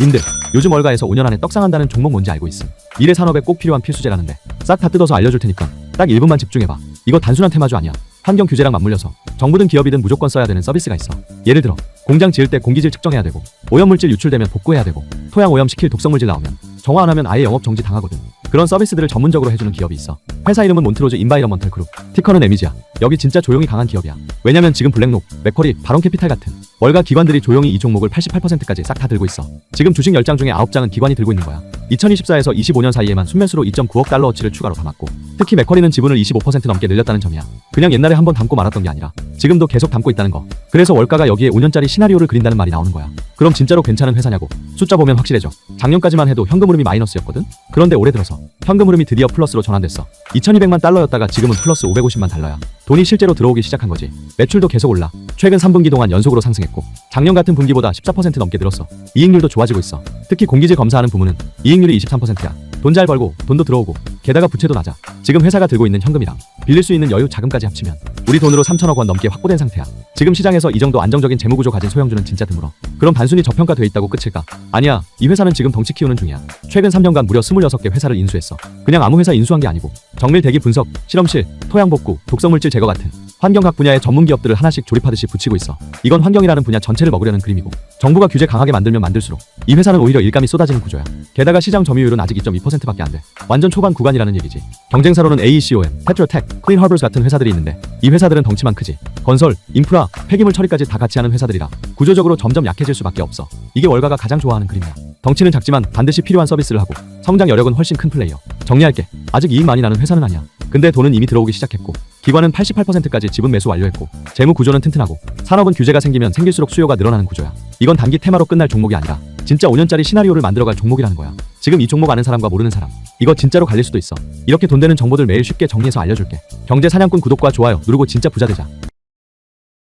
님들 요즘 월가에서 5년 안에 떡상한다는 종목 뭔지 알고 있음. 미래 산업에 꼭 필요한 필수제라는데 싹 다 뜯어서 알려줄 테니까 딱 1분만 집중해봐. 이거 단순한 테마주 아니야. 환경 규제랑 맞물려서 정부든 기업이든 무조건 써야 되는 서비스가 있어. 예를 들어 공장 지을 때 공기질 측정해야 되고 오염물질 유출되면 복구해야 되고 토양 오염시킬 독성물질 나오면 정화 안 하면 아예 영업 정지 당하거든. 그런 서비스들을 전문적으로 해주는 기업이 있어. 회사 이름은 몬트로즈 인바이러먼털 그룹. 티커는 에미지야. 여기 진짜 조용히 강한 기업이야. 왜냐면 지금 블랙록, 맥쿼리, 바론캐피탈 같은 월가 기관들이 조용히 이 종목을 88%까지 싹 다 들고 있어. 지금 주식 10장 중에 9장은 기관이 들고 있는 거야. 2024에서 25년 사이에만 순매수로 2.9억 달러 어치를 추가로 담았고 특히 맥쿼리는 지분을 25% 넘게 늘렸다는 점이야. 그냥 옛날에 한번 담고 말았던 게 아니라 지금도 계속 담고 있다는 거. 그래서 월가가 여기에 5년짜리 시나리오를 그린다는 말이 나오는 거야. 그럼 진짜로 괜찮은 회사냐고. 숫자 보면 확실해져. 작년까지만 해도 현금 흐름이 마이너스였거든? 그런데 올해 들어서 현금 흐름이 드디어 플러스로 전환됐어. 2200만 달러였다가 지금은 플러스 550만 달러야. 돈이 실제로 들어오기 시작한 거지. 매출도 계속 올라. 최근 3분기 동안 연속으로 상승했고 작년 같은 분기보다 14% 넘게 늘었어. 이익률도 좋아지고 있어. 특히 공기질 검사하는 부문은 이익률이 23%야. 돈 잘 벌고 돈도 들어오고 게다가 부채도 낮아. 지금 회사가 들고 있는 현금이랑 빌릴 수 있는 여유 자금까지 합치면 우리 돈으로 3천억 원 넘게 확보된 상태야 지금 시장에서 이 정도 안정적인 재무 구조 가진 소형주는 진짜 드물어 그럼 단순히 저평가돼 있다고 끝일까 아니야 이 회사는 지금 덩치 키우는 중이야 최근 3년간 무려 26개 회사를 인수했어 그냥 아무 회사 인수한 게 아니고 정밀 대기 분석 실험실 토양 복구 독성물질 제거 같은 환경학 분야의 전문 기업들을 하나씩 조립하듯이 붙이고 있어. 이건 환경이라는 분야 전체를 먹으려는 그림이고 정부가 규제 강하게 만들면 만들수록 이 회사는 오히려 일감이 쏟아지는 구조야. 게다가 시장 점유율은 아직 2.2%밖에 안 돼. 완전 초반 구간이라는 얘기지. 경쟁사로는 AECOM, 페트로텍, 클린 허블스 같은 회사들이 있는데 이 회사들은 덩치만 크지. 건설, 인프라, 폐기물 처리까지 다 같이 하는 회사들이라 구조적으로 점점 약해질 수밖에 없어. 이게 월가가 가장 좋아하는 그림이야. 덩치는 작지만 반드시 필요한 서비스를 하고 성장 여력은 훨씬 큰 플레이어. 정리할게. 아직 이익 많이 나는 회사는 아니야. 근데 돈은 이미 들어오기 시작했고 기관은 88%까지 지분 매수 완료했고 재무 구조는 튼튼하고 산업은 규제가 생기면 생길수록 수요가 늘어나는 구조야. 이건 단기 테마로 끝날 종목이 아니라 진짜 5년짜리 시나리오를 만들어갈 종목이라는 거야. 지금 이 종목 아는 사람과 모르는 사람 이거 진짜로 갈릴 수도 있어. 이렇게 돈 되는 정보들 매일 쉽게 정리해서 알려줄게. 경제 사냥꾼 구독과 좋아요 누르고 진짜 부자 되자.